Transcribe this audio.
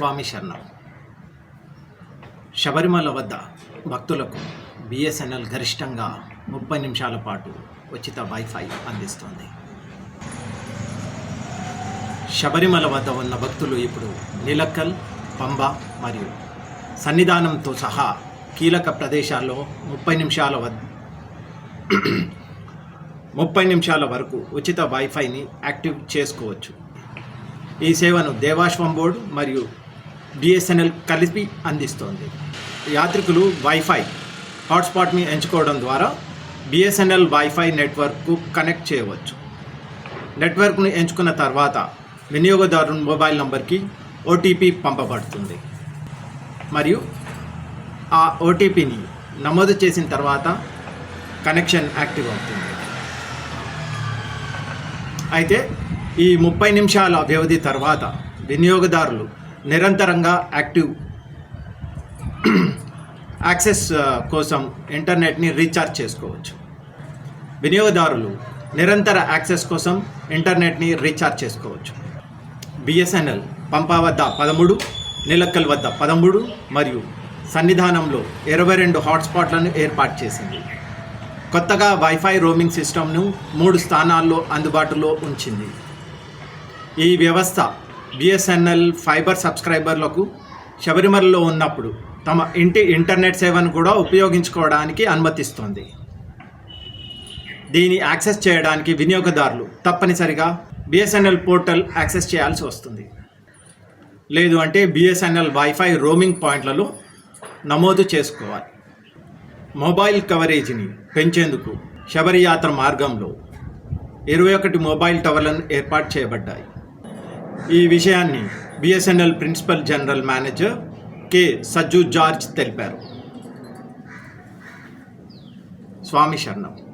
స్వామి శరణం. శబరిమల వద్ద భక్తులకు బిఎస్ఎన్ఎల్ గరిష్టంగా ముప్పై నిమిషాల పాటు ఉచిత వైఫై అందిస్తుంది. శబరిమల వద్ద ఉన్న భక్తులు ఇప్పుడు నిలక్కల్ పంబ మరియు సన్నిధానంతో సహా కీలక ప్రదేశాల్లో ముప్పై నిమిషాల వద్ద ముప్పై నిమిషాల వరకు ఉచిత వైఫైని యాక్టివ్ చేసుకోవచ్చు. ఈ సేవను దేవాశ్వం బోర్డు మరియు బిఎస్ఎన్ఎల్ కలిపి అందిస్తోంది. యాత్రికులు వైఫై హాట్స్పాట్ని ఎంచుకోవడం ద్వారా బిఎస్ఎన్ఎల్ వైఫై నెట్వర్క్కు కనెక్ట్ చేయవచ్చు. నెట్వర్క్ను ఎంచుకున్న తర్వాత వినియోగదారు మొబైల్ నంబర్కి ఓటీపీ పంపబడుతుంది. మరియు ఆ ఓటీపీని నమోదు చేసిన తర్వాత కనెక్షన్ యాక్టివ్ అవుతుంది. అయితే ఈ ముప్పై నిమిషాల వ్యవధి తర్వాత వినియోగదారులు నిరంతరంగా యాక్టివ్ యాక్సెస్ కోసం ఇంటర్నెట్ని రీఛార్జ్ చేసుకోవచ్చు. వినియోగదారులు నిరంతర యాక్సెస్ కోసం ఇంటర్నెట్ని రీఛార్జ్ చేసుకోవచ్చు. బిఎస్ఎన్ఎల్ పంపా వద్ద పదమూడు నిలక్కల్ వద్ద పదమూడు మరియు సన్నిధానంలో ఇరవై రెండు హాట్స్పాట్లను ఏర్పాటు చేసింది. కొత్తగా వైఫై రోమింగ్ సిస్టమ్ను మూడు స్థానాల్లో అందుబాటులో ఉంచింది. ఈ వ్యవస్థ బిఎస్ఎన్ఎల్ ఫైబర్ సబ్స్క్రైబర్లకు శబరిమలలో ఉన్నప్పుడు తమ ఇంటి ఇంటర్నెట్ సేవను కూడా ఉపయోగించుకోవడానికి అనుమతిస్తోంది. దీన్ని యాక్సెస్ చేయడానికి వినియోగదారులు తప్పనిసరిగా బిఎస్ఎన్ఎల్ పోర్టల్ యాక్సెస్ చేయాల్సి వస్తుంది. లేదు అంటే బిఎస్ఎన్ఎల్ వైఫై రోమింగ్ పాయింట్లలో నమోదు చేసుకోవాలి. మొబైల్ కవరేజీని పెంచేందుకు శబరియాత్ర మార్గంలో ఇరవై ఒకటి మొబైల్ టవర్లను ఏర్పాటు చేయబడ్డాయి. ఈ విషయాన్ని BSNL principal general manager K Saju George తెలిపారు. స్వామి శరణం.